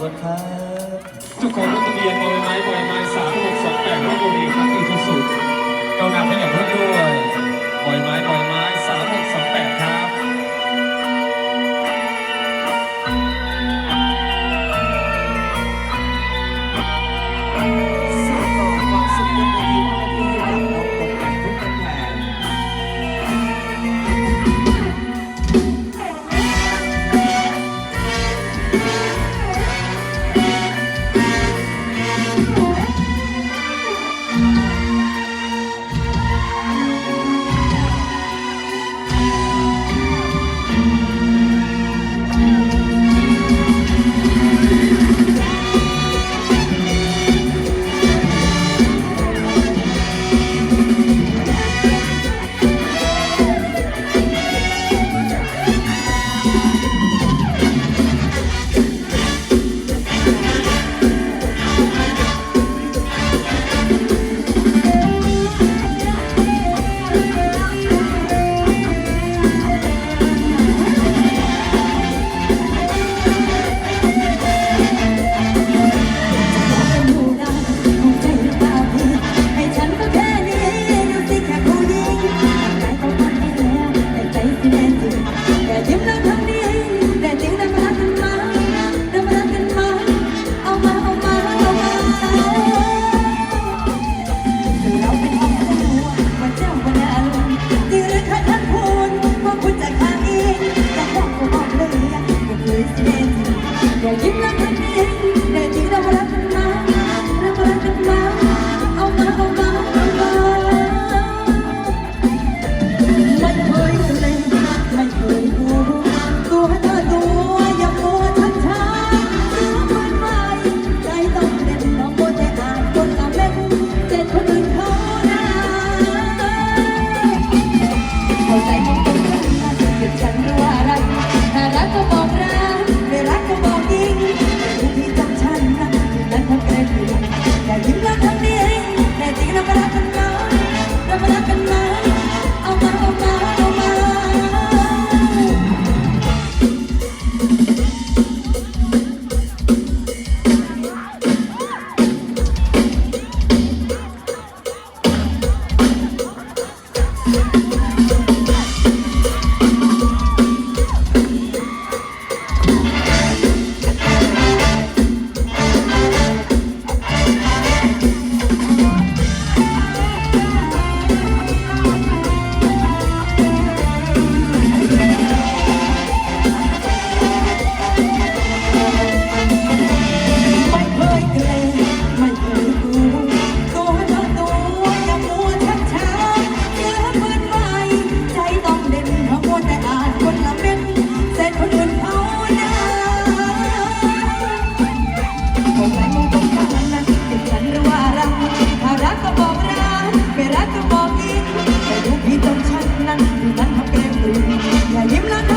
คุณครับ ทุกคนลงทะเบียนบอยไม้บอยไม้สามหกสองแปดลบบุรีครับอีกสุดเรานำให้อย่างรวด นั่นอยู่นั้นทำเกมหรืออย่ายิ้มแล้ว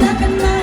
like a knife.